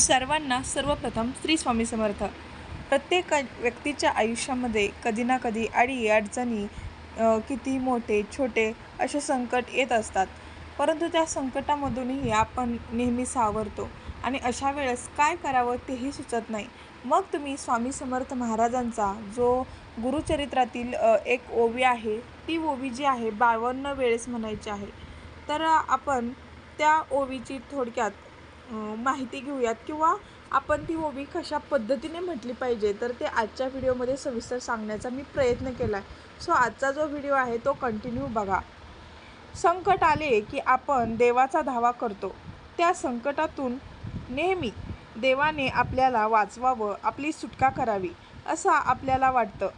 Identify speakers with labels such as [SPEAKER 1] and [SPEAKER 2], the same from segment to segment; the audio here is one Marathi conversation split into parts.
[SPEAKER 1] सर्वांना सर्वप्रथम श्री स्वामी समर्थ. प्रत्येक व्यक्तीच्या आयुष्यामध्ये कधी ना कधी अडी अडचणी किती मोठे छोटे असे संकट येत असतात. परंतु त्या संकटामधूनही आपण नेहमी सावरतो आणि अशा वेळेस काय करावं तेही सुचत नाही. मग तुम्ही स्वामी समर्थ महाराजांचा जो गुरुचरित्रातील एक ओवी आहे ती ओवी जी आहे बावन्न वेळेस म्हणायची आहे. तर आपण त्या ओवीची थोडक्यात माहिती घेऊयात किंवा आपण ती ओवी कशा पद्धतीने म्हटली पाहिजे तर ते आजच्या व्हिडिओमध्ये सविस्तर सांगण्याचा मी प्रयत्न केला आहे सो आजचा जो व्हिडिओ आहे तो कंटिन्यू बघा. संकट आले की आपण देवाचा धावा करतो. त्या संकटातून नेहमी देवाने आपल्याला वाचवावं आपली सुटका करावी असं आपल्याला वाटतं.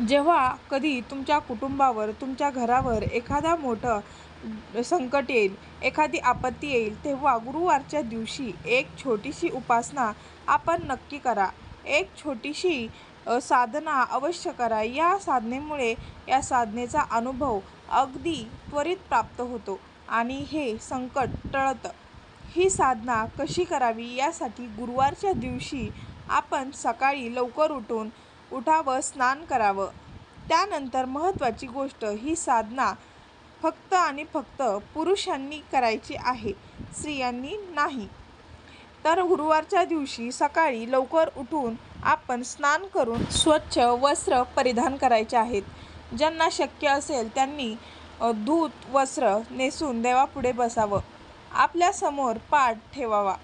[SPEAKER 1] जेव्हा कधी तुमच्या कुटुंबावर तुमच्या घरावर एखादा मोठं संकट येईल एखादी आपत्ती येईल तेव्हा गुरुवारच्या दिवशी एक छोटीशी उपासना आपण नक्की करा. एक छोटीशी साधना अवश्य करा. या साधनेमुळे या साधनेचा अनुभव अगदी त्वरित प्राप्त होतो आणि हे संकट टळतं. ही साधना कशी करावी यासाठी गुरुवारच्या दिवशी आपण सकाळी लवकर उठून उठावं स्नान करावं. त्यानंतर महत्त्वाची गोष्ट ही साधना फक्त आणि फक्त पुरुषांनी करायची आहे स्त्रियांनी नाही. तर गुरुवारच्या दिवशी सकाळी लवकर उठून आपण स्नान करून स्वच्छ वस्त्र परिधान करायचे आहेत. ज्यांना शक्य असेल त्यांनी धूत वस्त्र नेसून देवापुढे बसावं. आपल्यासमोर पाट ठेवावा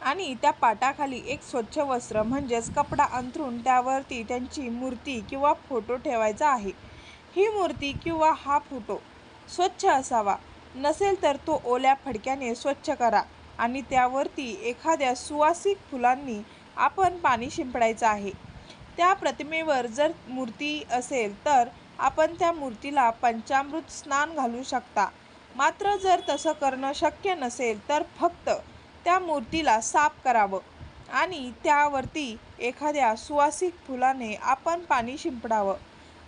[SPEAKER 1] आणि त्या पाटाखाली एक स्वच्छ वस्त्र म्हणजेच कपडा अंथरून त्यावरती त्यांची मूर्ती किंवा फोटो ठेवायचा आहे. ही मूर्ती किंवा हा फोटो स्वच्छ असावा. नसेल तर तो ओल्या फडक्याने स्वच्छ करा आणि त्यावरती एखाद्या सुवासिक फुलांनी आपण पाणी शिंपडायचं आहे. त्या प्रतिमेवर जर मूर्ती असेल तर आपण त्या मूर्तीला पंचामृत स्नान घालू शकता. मात्र जर तसं करणं शक्य नसेल तर फक्त त्या मूर्तीला साफ करावं आणि त्यावरती एखाद्या सुवासिक फुलाने आपण पाणी शिंपडावं.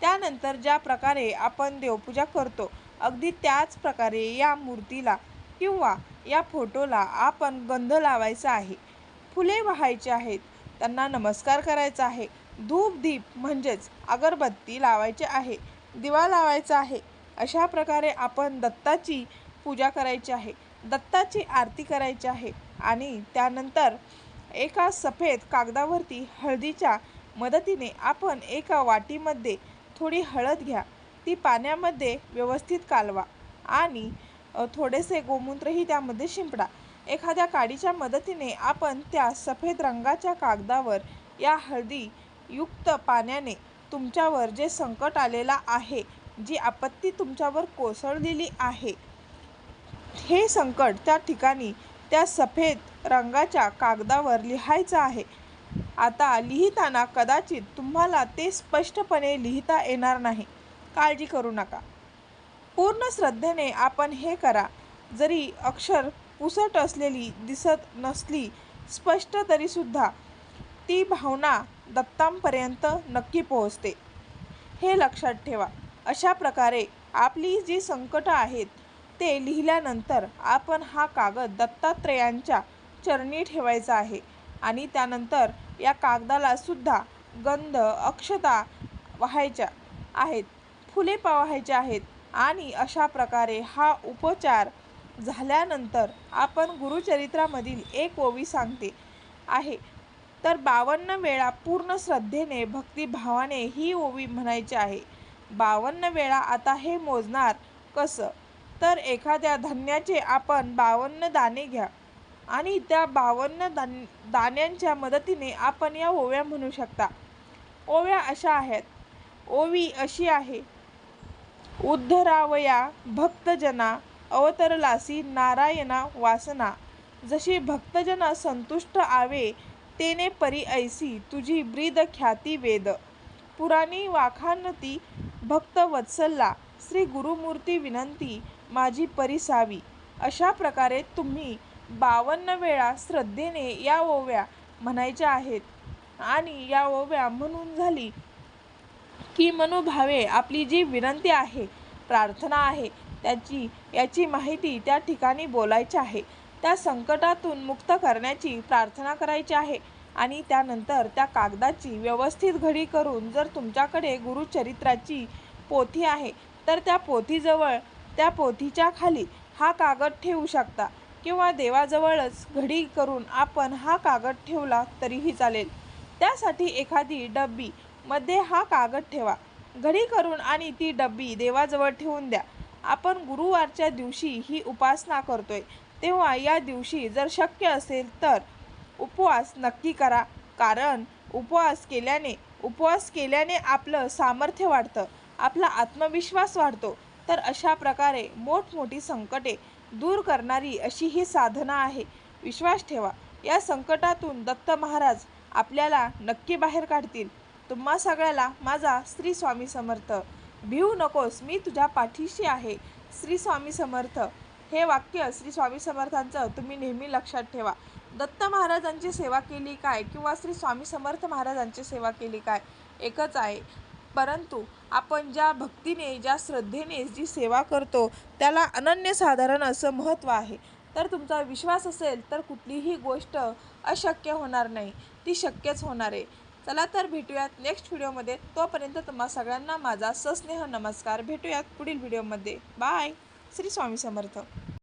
[SPEAKER 1] त्यानंतर ज्या प्रकारे आपण देवपूजा करतो अगदी त्याच प्रकारे या मूर्तीला किंवा या फोटोला आपण गंध लावायचा आहे. फुले वाहायची आहेत त्यांना नमस्कार करायचा आहे. धूप दीप म्हणजेच अगरबत्ती लावायची आहे दिवा लावायचा आहे. अशा प्रकारे आपण दत्ताची पूजा करायची आहे दत्ताची आरती करायची आहे आणि त्यानंतर एका सफेद कागदावरती हळदीच्या मदतीने आपण एका वाटीमध्ये थोडी हळद घ्या. ती पाण्यामध्ये व्यवस्थित कालवा आणि थोडेसे गोमूत्रही त्यामध्ये शिंपडा. एखाद्या काडीच्या मदतीने आपण त्या सफेद रंगाच्या कागदावर या हळदी युक्त पाण्याने तुमच्यावर जे संकट आलेला आहे जी आपत्ती तुमच्यावर कोसळलेली आहे हे संकट त्या ठिकाणी त्या सफेद रंगाच्या कागदावर लिहायचं आहे. आता लिहिताना कदाचित तुम्हाला ते स्पष्टपणे लिहिता येणार नाही. काळजी करू नका. पूर्ण श्रद्धेने आपण हे करा. जरी अक्षर पुसट असलेली दिसत नसली स्पष्ट तरीसुद्धा ती भावना दत्तांपर्यंत नक्की पोहोचते. हे लक्षात ठेवा. अशा प्रकारे आपली जी संकटं आहेत ते लिहिल्यानंतर आपण हा कागद दत्तात्रेयांच्या चरणी ठेवायचा आहे आणि त्यानंतर या कागदाला सुद्धा गंध अक्षता वाहायच्या आहेत. फुले पावायचे आहेत. आणि अशा प्रकारे हा उपचार झाल्यानंतर आपण गुरुचरित्रामधील एक ओवी सांगते आहे. तर बावन्न वेळा पूर्ण श्रद्धेने भक्तिभावाने ही ओवी म्हणायची आहे. बावन्न वेळा आता हे मोजणार कसं? तर एखाद्या धान्याचे आपण बावन्न दाणे घ्या. आणि त्या बावन्न दान दाण्यांच्या मदतीने आपण या ओव्या म्हणू शकता. ओव्या अशा आहेत. ओवी अशी आहे. उद्धरावया भक्तजना अवतरलासी नारायणा वासना. जशी भक्तजन संतुष्ट आवे तेने परी ऐसी तुझी ब्रीद ख्याती वेद. पुराणी वाखानती भक्त वत्सल्ला श्री गुरुमूर्ती विनंती माझी परिसावी अशा प्रकारे तुम्ही बावन्न वेळा श्रद्धेने या ओव्या म्हणायच्या आहेत. आणि या ओव्या म्हणून झाली की मनोभावे आपली जी विनंती आहे प्रार्थना आहे त्याची याची माहिती त्या ठिकाणी बोलायची आहे. त्या संकटातून मुक्त करण्याची प्रार्थना करायची आहे आणि त्यानंतर त्या कागदाची व्यवस्थित घडी करून जर तुमच्याकडे गुरुचरित्राची पोथी आहे तर त्या पोथीजवळ त्या पोथीच्या खाली हा कागद ठेवू शकता किंवा देवाजवळच घडी करून आपण हा कागद ठेवला तरीही चालेल. त्यासाठी एखादी डब्बी मध्ये हा कागद ठेवा. घडी करून आणि ती डब्बी देवाजवळ ठेवून द्या. आपण गुरुवारच्या दिवशी ही उपासना करतोय. तेव्हा या दिवशी जर शक्य असेल तर उपवास नक्की करा. कारण उपवास केल्याने उपवास केल्याने आपलं सामर्थ्य वाढतं आपला आत्मविश्वास वाढतो. तर अशा प्रकारे मोठमोठी संकटे दूर करणारी अशी ही साधना आहे. विश्वास ठेवा. या संकटातून दत्त महाराज आपल्याला नक्की बाहेर काढतील. तुम्हा सगळ्याला माझा श्री स्वामी समर्थ. भिवू नकोस मी तुझ्या पाठीशी आहे. श्री स्वामी समर्थ. हे वाक्य श्री स्वामी समर्थांचं तुम्ही नेहमी लक्षात ठेवा. दत्त महाराजांची सेवा केली काय किंवा श्री स्वामी समर्थ महाराजांची सेवा केली काय? एकच आहे. परंतु आपण ज्या भक्तीने ज्या श्रद्धेने जी सेवा करतो त्याला अनन्यसाधारण असं महत्त्व आहे. तर तुमचा विश्वास असेल तर कुठलीही गोष्ट अशक्य होणार नाही. ती शक्यच होणार आहे. चला तर भेटूयात नेक्स्ट व्हिडिओमध्ये तोपर्यंत तुम्हा सगळ्यांना माझा सस्नेह नमस्कार. भेटूयात पुढील व्हिडिओमध्ये बाय श्री स्वामी समर्थ.